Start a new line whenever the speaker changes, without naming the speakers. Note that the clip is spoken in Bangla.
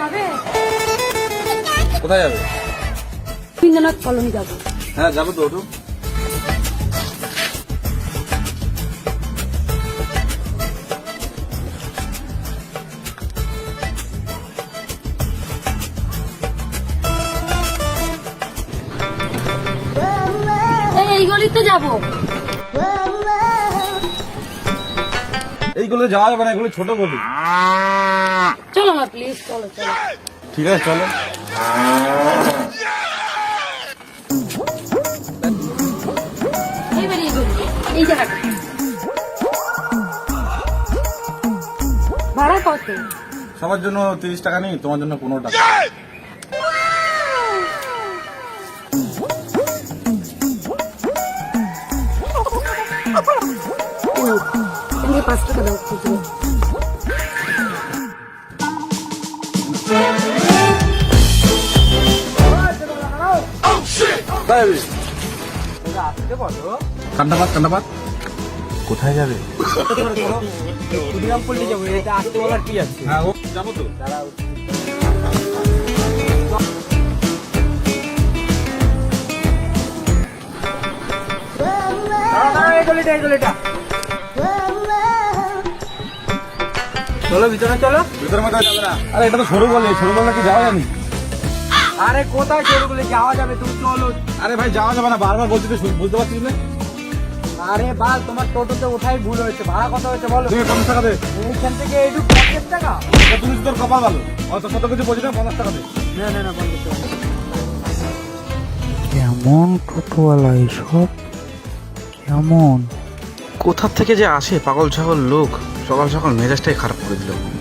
যাবে
কোথায় যাবে?
তিনজনের কলোনি যাব।
হ্যাঁ যাব তো ওটু
এই এই গলিতে যাব।
এইগুলো যাওয়া যাবে না এগুলো ছোট গলি।
চলো না প্লিজ চলো চলো।
ঠিক আছে চলো।
এই জায়গাটা ভাড়া কত?
সবার জন্য তিরিশ টাকা নেই তোমার জন্য পনেরো টাকা।
পাঁচ টাকা দাও
কোথায় যাবে। কান্দাপাত কান্দাপাত কোথায় যাবে?
শ্রীরামপল্লী যাব এটা আসতে বলার কি আছে
হ্যাঁ ও যাব তো।
চলো ভিতরে চলো।
ভিতরে মধ্যে যাবে না। আরে এটা তো সরু বলে সরু গলি কি যাওয়া যায়নি?
আরে কোথায় চোরগুলো যাওয়া যাবে তুমি চলো।
আরে ভাই যাওয়া যাবে না বারবার বলছি তো শুন- বুঝতে পারছিস না?
আরে বাল তোমার টোটোতে ওঠাই ভুল হয়েছে। ভাড়া কত হয়েছে বলো?
তুমি পঞ্চাশ টাকা দে।
এইখান থেকে এইটুকু পঞ্চাশ টাকা?
তা তুমি তো তোর কপাল ভালো। অত কত কিছু বলছি না পঞ্চাশ টাকা দে।
না না না পঞ্চাশ টাকা
কেমন টোটোওয়ালা এসব কেমন?
কোথা থেকে যে আসে পাগল ছাগল লোক? সকাল সকাল মেজাজটাই খারাপ করে দিল।